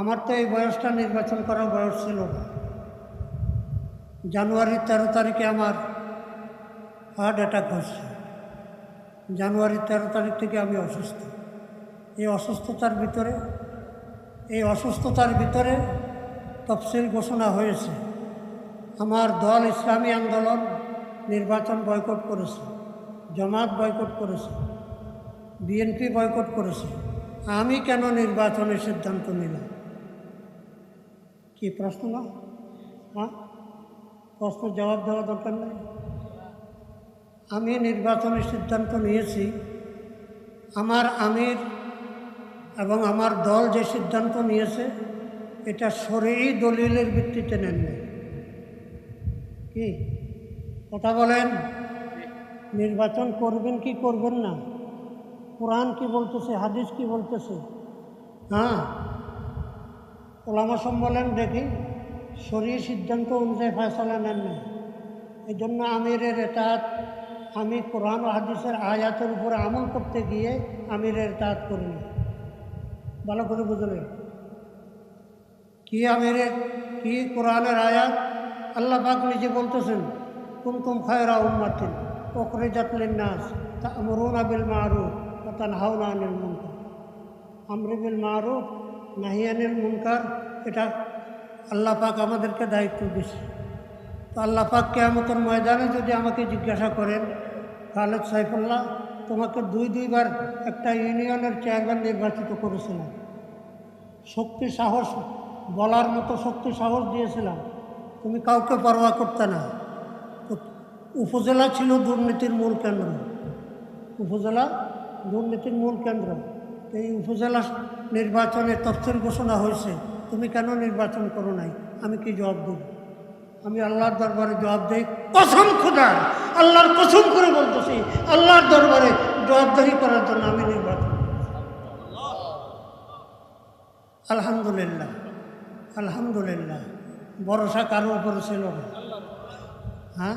আমার তো এই বয়সটা নির্বাচন করার বয়স ছিল জানুয়ারির তেরো তারিখে আমার হার্ট অ্যাটাক হয়েছে। জানুয়ারির তেরো তারিখ থেকে আমি অসুস্থ। এই অসুস্থতার ভিতরে, এই অসুস্থতার ভিতরে তফসিল ঘোষণা হয়েছে। আমার দল ইসলামী আন্দোলন নির্বাচন বয়কট করেছে, জমাত বয়কট করেছে, বিএনপি বয়কট করেছে। আমি কেন নির্বাচনের সিদ্ধান্ত নিলাম? কি প্রশ্ন না? হ্যাঁ? প্রশ্ন জবাব দেওয়া দরকার নেই। আমি নির্বাচনের সিদ্ধান্ত নিয়েছি। আমার আমির এবং আমার দল যে সিদ্ধান্ত নিয়েছে, এটা সরেই দলিলের ভিত্তিতে নেননি। কি? কথা বলেন। নির্বাচন করবেন কি করবেন না? কোরআন কি বলতেছে, হাদিস কি বলতেছে? হ্যাঁ? ওলামা বলেন, দেখি, শরীর সিদ্ধান্ত অনুযায়ী ফয়সলা নেন না। এই জন্য আমিরের এটাত আমি কোরআন হাদিসের আয়াতের উপরে আমল করতে গিয়ে আমিরের এটাত করিনি। ভালো করে বুঝলেন কি আমিরের, কি কোরআনের আয়াত? আল্লাহ পাক নিজে বলতেছেন কুমতুম খায়রা উম্মাতিন ওকরে জাতলিন নাস তা আমরুন আবিল মারুফ ও তানহাউনা আনিল মুনকার। আমরে বিল মারুফ নাহিয়ানিল মুনকার, এটা আল্লাহ পাক আমাদেরকে দায়িত্ব দিছে। তো আল্লাহ পাক কেয়ামতের ময়দানে যদি আমাকে জিজ্ঞাসা করেন খালেদ সাইফুল্লাহ তোমাকে দুই, দুইবার একটা ইউনিয়নের চেয়ারম্যান নির্বাচিত করেছিলাম। শক্তি সাহস, বলার মতো শক্তি সাহস দিয়েছিলাম। তুমি কাউকে পরোয়া করতে না। উপজেলা ছিল দুর্নীতির মূল কেন্দ্র। উপজেলা দুর্নীতির মূল কেন্দ্র। এই উপজেলা নির্বাচনের তফসিল ঘোষণা হয়েছে। তুমি কেন নির্বাচন করো নাই? আমি কি জবাব দেব? আমি আল্লাহর দরবারে জবাব দেই, কসম খুদার আল্লাহর কসম করে বলতেছি, আল্লাহর দরবারে জবাবদারি করার জন্য আমি নির্বাচন আলহামদুলিল্লাহ আলহামদুলিল্লাহ। ভরসা কারও উপরে ছিল না। হ্যাঁ?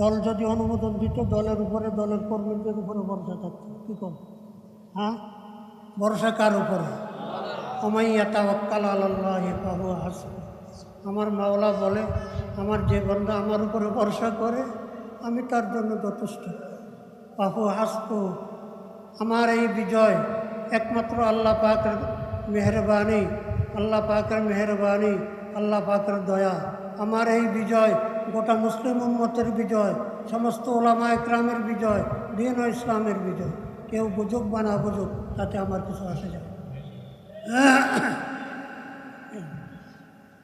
দল যদি অনুমোদন দিত, দলের উপরে, দলের কর্মীদের উপরে ভরসা থাকতো। কী কর হ্যাঁ? ভরসা কার উপরে? আমার মাওলা বলে, আমার যে বন্ধু আমার উপরে ভরসা করে, আমি তার জন্য যথেষ্ট। বাবু হাসবো। আমার এই বিজয় একমাত্র আল্লাহ পাকের মেহরবানি, আল্লাহ পাকের মেহরবানি, আল্লাহ পাকের দয়া। আমার এই বিজয় গোটা মুসলিম উম্মতের বিজয়, সমস্ত ওলামা একরামের বিজয়, দিন ইসলামের বিজয়। কেউ বুঝুক বা না বুঝুক তাতে আমার কিছু আসে যায়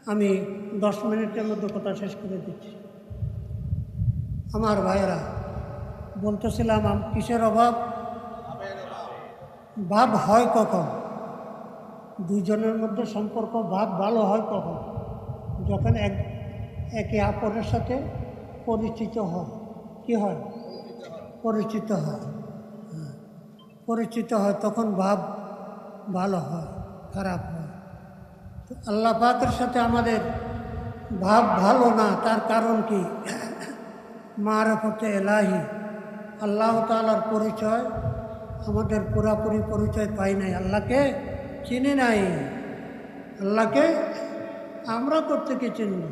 আমি দশ মিনিটের মধ্যে কথা শেষ করে দিচ্ছি। আমার ভাইয়েরা, বলতেছিলাম কিসের অভাব? ভাব হয় কখন? দুজনের মধ্যে সম্পর্ক ভাব ভালো হয় কখন? যখন এক একে অপরের সাথে পরিচিত হয়। কি হয়? পরিচিত হ্যাঁ। পরিচিত হয়, তখন ভাব ভালো হয়, খারাপ হয়। তো আল্লাহ পাকের সাথে আমাদের ভাব ভালো না, তার কারণ কি? মারফতে এলাহি। আল্লাহ তালার পরিচয়, আমাদের পুরাপুরি পরিচয় পাই নাই। আল্লাহকে চিনি নাই। আল্লাহকে আমরা প্রত্যেকে চিনি।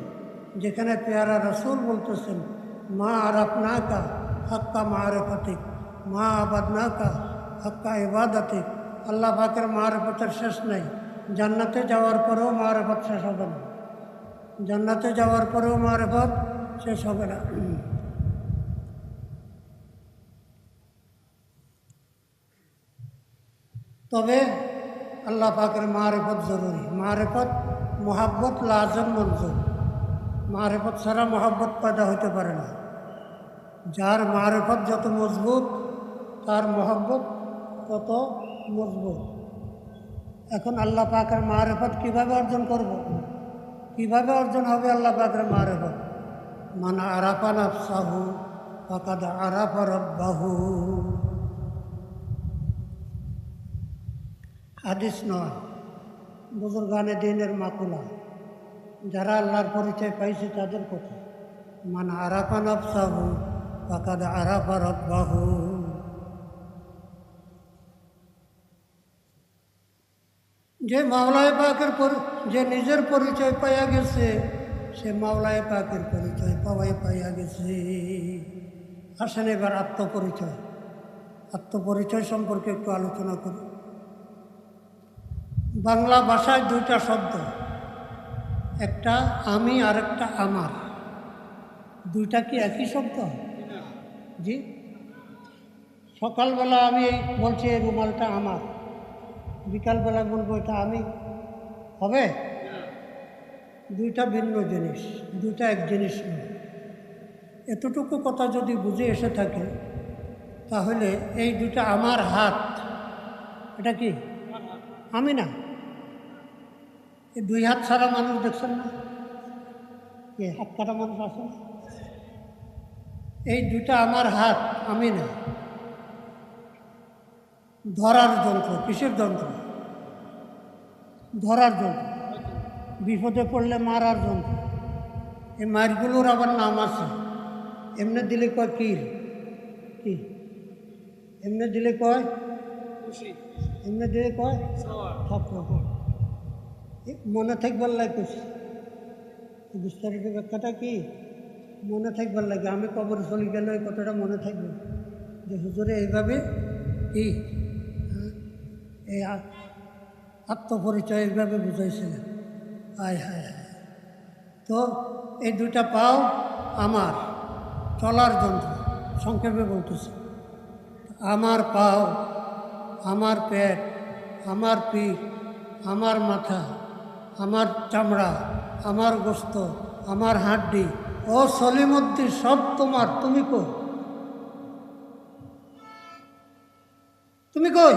যেখানে পেয়ারা রসুল বলতেছেন, মা আরাফ না কা হক্কা মারফতিক, মা আবাদ না কা হক্কা ইবাদতিক আল্লাহ পাকের মারফতের শেষ নাই। জান্নাতে যাওয়ার পরেও মারফত শেষ হবে না। জান্নাতে যাওয়ার পরেও মারফত শেষ হবে না। তবে আল্লাহ পাকের মারেফত জরুরি। মারেফত মোহাব্বত লাজম মঞ্জুর। মারেফত ছাড়া মোহাব্বত পয়দা হতে পারে না। যার মারেফত যত মজবুত, তার মোহাব্বত তত মজবুত। এখন আল্লাহ পাকের মারেফত কীভাবে অর্জন করব? কীভাবে অর্জন হবে আল্লাহ পাকের মারেফত? মান আরাফা নাফসাহু ফাকাদ আরাফা রব্বাহু। হাদিস নয়, বুজুর্গানে দিনের মাকুলা। যারা আল্লাহর পরিচয় পাইছে তাদের কথা। মান আরাফা নফসাহু ফাকাদ আরাফা রব্বাহু। যে মাওলায় পাকের যে নিজের পরিচয় পাইয়া গেছে, সে মাওলায় পাকের পরিচয় পাওয়াই পাইয়া গেছে। আসেন এবার আত্মপরিচয়। আত্মপরিচয় সম্পর্কে একটু আলোচনা করি। বাংলা ভাষায় দুইটা শব্দ। একটা আমি আর একটা আমার। দুইটা কি একই শব্দ? জি। সকালবেলা আমি বলছি, এই রুমালটা আমার। বিকালবেলা বলব এটা আমি, হবে? দুইটা ভিন্ন জিনিস, দুইটা এক জিনিস নয়। এতটুকু কথা যদি বুঝে এসে থাকে, তাহলে এই দুটা আমার হাত, এটা কি? আমি না? এই দুই হাত ছাড়া মানুষ দেখছেন না? এ হাত কাটা মানুষ আছে? এই দুটা আমার হাত, আমি না? ধরার যন্ত্র কিসের যন্ত্র? ধরার যন্ত্র। বিপদে পড়লে মারার যন্ত্র। এই মারগুলোর আবার নাম আছে। এমনি দিলে কয় কিল কি? এমনি দিলে কয়? এমনি দিলে কয়? মনে থাকবার লাগে। বিস্তারিত ব্যাখ্যাটা কি? মনে থাকবার লাগে। আমি কবর চলে গেলে ওই কথাটা মনে থাকবে। যে হুজুরে এইভাবে কি এই আত্মপরিচয় এইভাবে বুঝাইছিলেন আয় হায় হায় তো এই দুটা পাও আমার, চলার যন্ত্র, সংক্ষেপে বলতেছে। আমার পাও, আমার পেট, আমার পিঠ, আমার মাথা, আমার চামড়া, আমার গোস্ত, আমার হাড্ডি, ও সলিমদ্দি সব তোমার। তুমি কই? তুমি কই?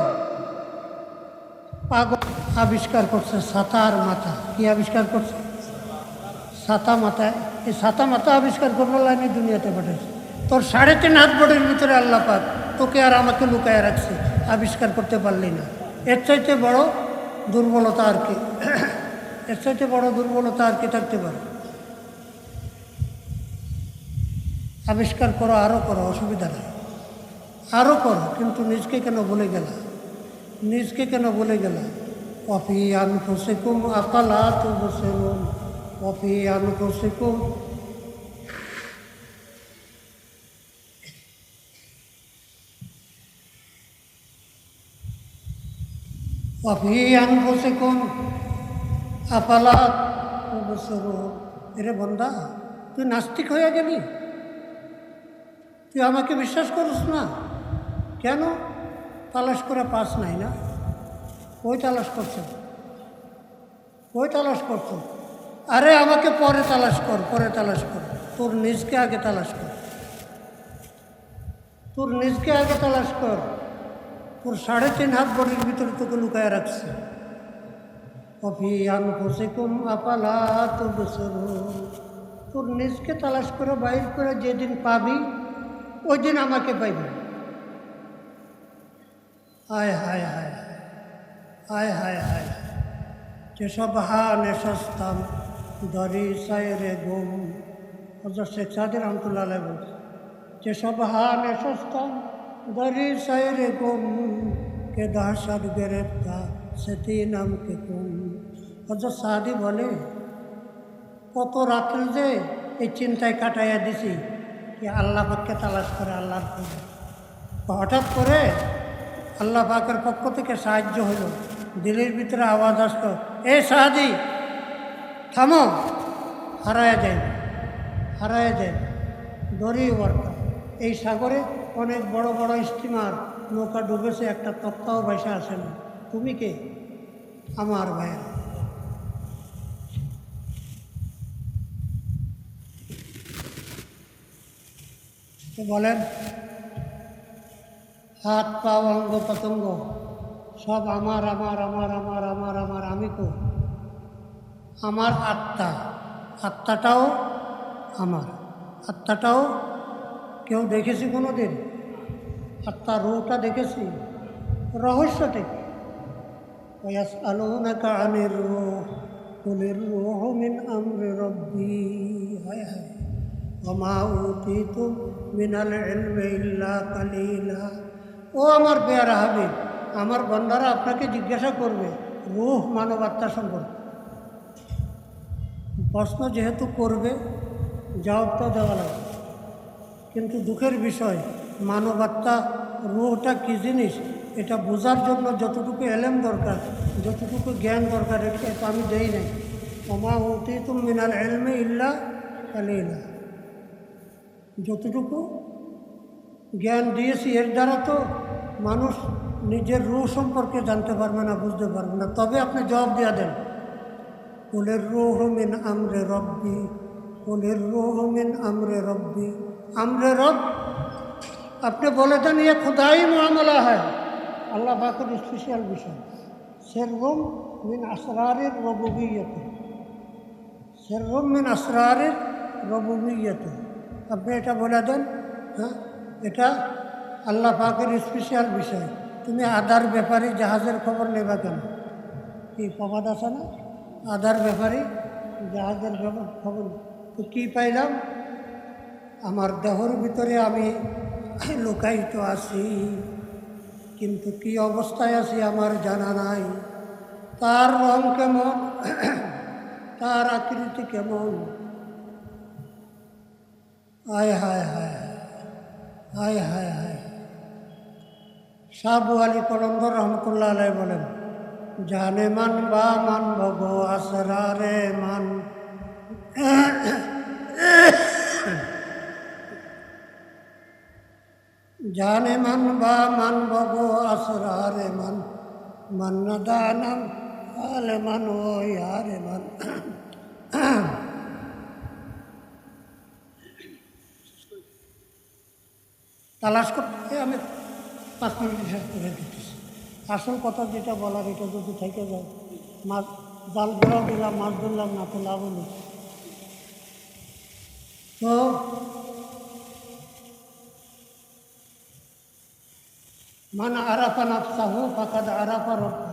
পাগল আবিষ্কার করছে সাতার মাথা কি আবিষ্কার করছে? সাতা মাথায় এই সাতা মাথা আবিষ্কার করব লাইনে দুনিয়াতে পাঠাইছে। তোর সাড়ে তিন হাত বডির ভিতরে আল্লাহ পাক তোকে আর আমাকে লুকায় রাখছে। আবিষ্কার করতে পারলি না। এর চাইতে বড় দুর্বলতা আর কি? এর চাইতে বড় দুর্বলতা আর কি থাকতে পারে? আবিষ্কার করো আরও করো, অসুবিধা নেই। আরও করো, কিন্তু নিজকে কেন বলে গেলা? নিজকে কেন বলে গেলা? কফি আনফুসিকুম আকালা তো বসে কফি আনফুসিকুম কফি আনফুসিকুম আপালা তো বসে এরে বন্দা, তুই নাস্তিক হয়ে গেলি? তুই আমাকে বিশ্বাস করিস না? কেন? তালাশ করে পাস নাই না? ওই তালাশ করছ? ওই তালাশ করছ? আরে আমাকে পরে তালাশ কর, পরে তালাশ কর। তোর নিজকে আগে তালাশ কর। তোর নিজকে আগে তালাশ কর। তোর সাড়ে তিন হাত বডির ভিতরে তোকে লুকায় রাখছে। কফি আনফুসিকুম আপালা তো তোর নিজকে তালাশ করে বাইর করে যেদিন পাবি, ওই দিন আমাকে পাইবি। হায় হায় হায় হায় হায় হায়। যেসব হানে সস্তাম দরি, সায়রে গুম হজর শেখ সাদি রহমতুল্লাহ বলছে যেসব হানে সস্তাম দরি, সায়রে গুম, কে দহশত গ্রেপ্তা সেটি নাম কে কুম হজর সাদি বলে, কত রাত্রে যে এই চিন্তায় কাটাইয়া দিছি, কি আল্লাহ পাককে তালাশ করে আল্লাহর হঠাৎ করে আল্লাহ পাকের পক্ষ থেকে সাহায্য হলো। দিলের ভিতরে আওয়াজ আসতো এ সাহাদি থামো, হারায়া যায় হারায়া যায় দড়ি ওয়ার্কা। এই সাগরে অনেক বড় বড় স্টিমার, নৌকা ডুবেছে, একটা তক্তাও ভাইসা আসে না। তুমি কে? আমার ভাইয়ের বলেন হাত পা অঙ্গ পতঙ্গ সব আমার আমার আমার আমার আমার আমার আমি কো আমার আত্মা আত্মাটাও আমার আত্মাটাও কেউ দেখেছি কোনো দিন আত্মার রুটা দেখেছি রহস্যটা কি ويسألونك عن الروح قل الروح من أمر ربي هاي هاي وما أوتيتم من العلم إلا قليلا ও আমার পেয়ারা হাবিব, আমার বন্ধারা আপনাকে জিজ্ঞাসা করবে, রুহ মানবাত্মা সম্পর্কে। প্রশ্ন যেহেতু করবে জবাব তো দেওয়া লাগবে। কিন্তু দুঃখের বিষয় মানবাত্মা রুহটা কী জিনিস, এটা বোঝার জন্য যতটুকু এলেম দরকার, যতটুকু জ্ঞান দরকার, এটা আমি দেই নাই। ওমা উতি তুম মিনাল এলমে ইল্লা কালিলা। যতটুকু জ্ঞান দিয়েছি, এর দ্বারা তো মানুষ নিজের রুহ সম্পর্কে জানতে পারবে না, বুঝতে পারবে না। তবে আপনি জবাব দিয়ে দেন, কুলের রুহ মিন আমরে রব্বি, কুলের রুহ মিন আমরে রব্বি। আমরে রব, আপনি বলে দেন ইয়ে খুদাই মামলা হয়। আল্লাহ বাকুর স্পেশাল বিষয়। সেরগম মিন আসরারের রবুবিয়তে। সেরগম মিন আসরারের রবুবিয়তে। আপনি এটা বলে দেন হ্যাঁ? এটা আল্লাহ পাকের স্পেশাল বিষয়। তুমি আদার ব্যাপারে জাহাজের খবর নেবা কেন? কি প্রবাদ আছে না? আদার ব্যাপারে জাহাজের খবর। তো কী পাইলাম? আমার দেহর ভিতরে আমি লুকায়িত আছি। কিন্তু কি অবস্থায় আছি আমার জানা নাই। তার রং কেমন? তার আকৃতি কেমন? আয় হায় হায়। হায় হায় হায়। সাবু আলী কলন্দর রহমতুল্লাহ আলাই বলেন, জানে মান বা মান ভগ আসরারে মান। জানে মান বা মান ভগ আসরারে মান। মান দানাম, আলে মান ও ইয়ারে মান। তালাশ করতে আমি পাঁচ মিনিট শেষ করে দিতেছি। আসল কথা যেটা বলার, এটা যদি থেকে যায়, মাছ জাল ধরা দিলাম মাছ ধরলাম, না তো লাভ হলো তো মান আরাফা নাফসাহু, ফাকাদ আরাফা রব্বা।